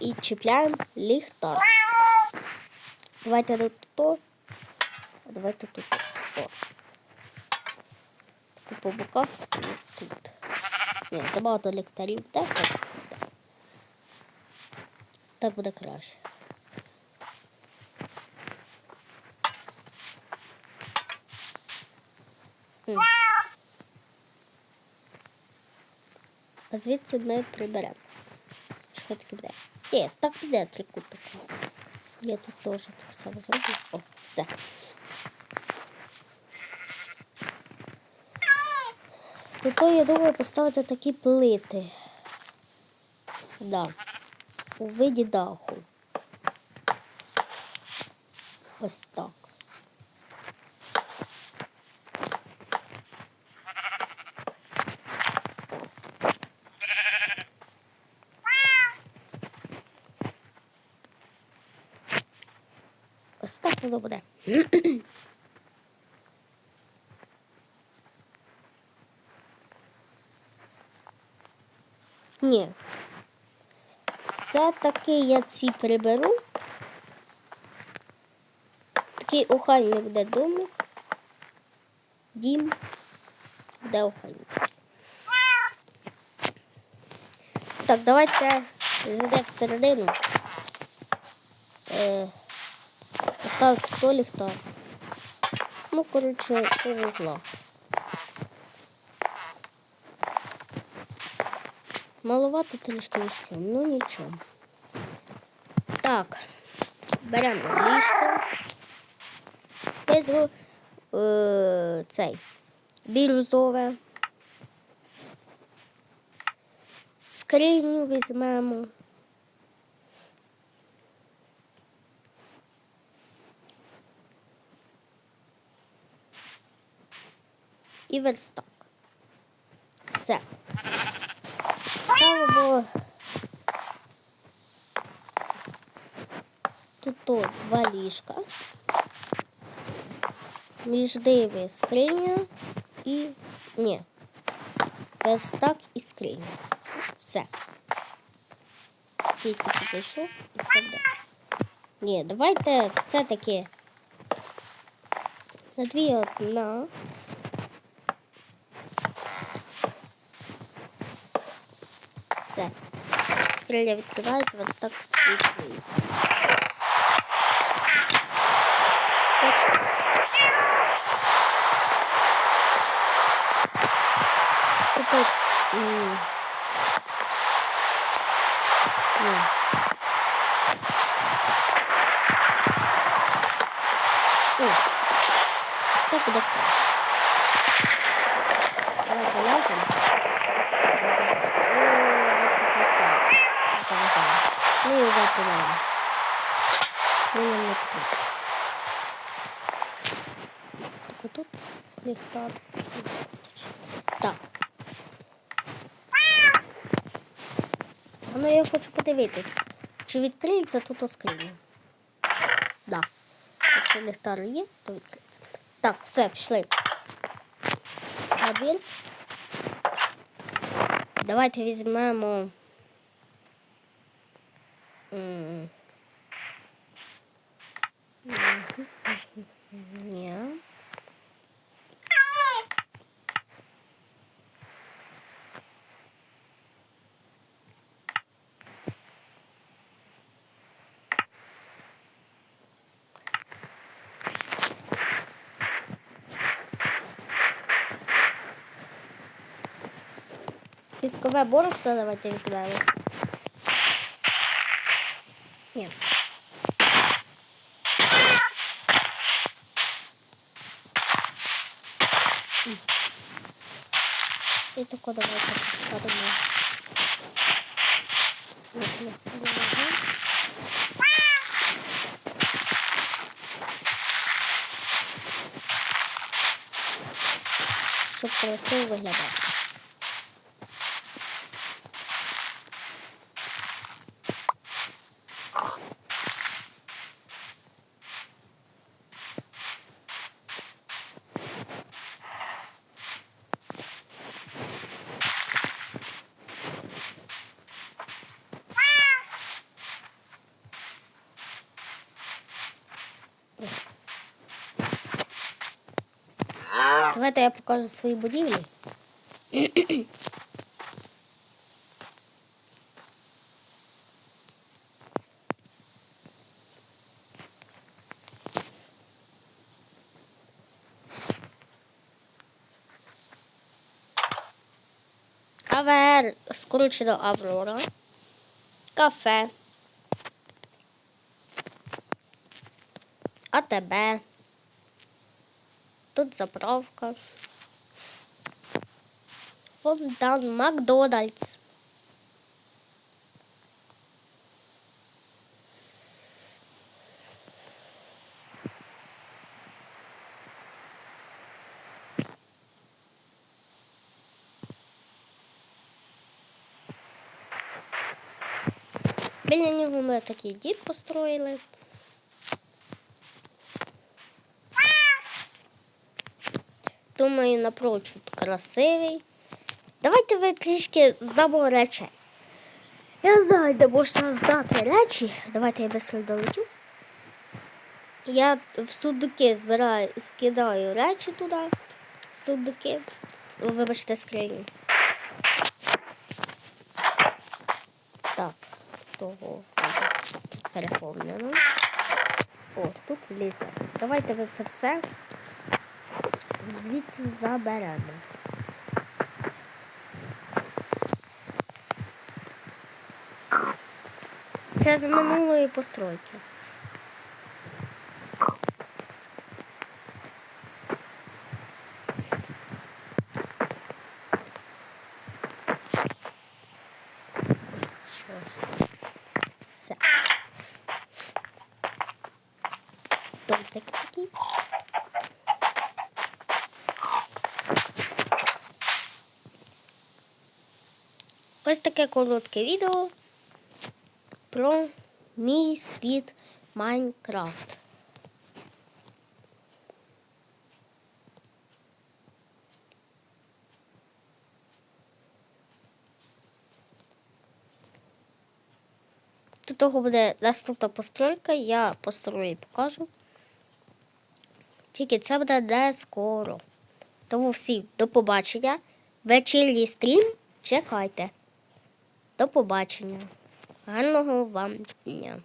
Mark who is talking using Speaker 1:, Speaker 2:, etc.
Speaker 1: і чіпляємо ліхтар. Давайте тут то. Давайте тут. О. Таку по боках і тут. Ні, забагато ліхтарів. Так. Так буде краще. А звідси ми приберемо. Таке буде? Ні, так піде трикутник. Я тут теж так само зроблю. О, все. Тут я думаю поставити такі плити. Да. У виді даху. Ось так. Ось так воно буде. Ні. Все-таки я ці приберу. Такий охайний буде домик. Дім. Де охайний. Так, давайте зайдемо всередину. Е, поставити то ліхтар. Ну, коротше, по вугла. Маловато трішки вісім, ну нічого. Так, беремо ліжко. Візьму е, цей бірюзове. Скриню візьмемо. І верстак. Все. Ставимо тут то два ліжка. Між диви скриня і... Ні. Верстак і скриня. Все. Тільки підійшов і все буде. Ні, давайте все-таки на дві одна. Все. Скриня відкривається, верстак відкриється. Бачите? Тут от, м, ні. О, ось так буде краще. Давайте Ми його запиляємо. Ми не потрібно. Так отут ліхтар. Так. А ну я хочу подивитись, чи відкриється тут оскріння. Да. Якщо ліхтар є, то відкриється. Так, все, пішли. Набір. Давайте візьмемо. Ні. Кісткове борошно давайте візьмемо. Ні. І тако давайте ні. Щоб красиво виглядати. Давайте я покажу свої будівлі. АВР скручено Аврора. Кафе. АТБ. Тут заправка. Фонтан, Макдональдс. Біля нього ми такий дід построїли. Думаю, напрочуд красивий. Давайте ви трішки здамо речі. Я знаю, де можна здати речі. Давайте я без долетю. Я в сундуки збираю, скидаю речі туди. В сундуки. Вибачте, скриню. Так, того переповнено. О, тут лізе. Давайте ви це все звідси заберемо. Це з минулої постройки. Все. Тортик такий. Ось таке коротке відео про мій світ Майнкрафт. До того буде наступна постройка, я построю і покажу. Тільки це буде не скоро. Тому всім до побачення. Вечірній стрім чекайте. До побачення. Гарного вам дня.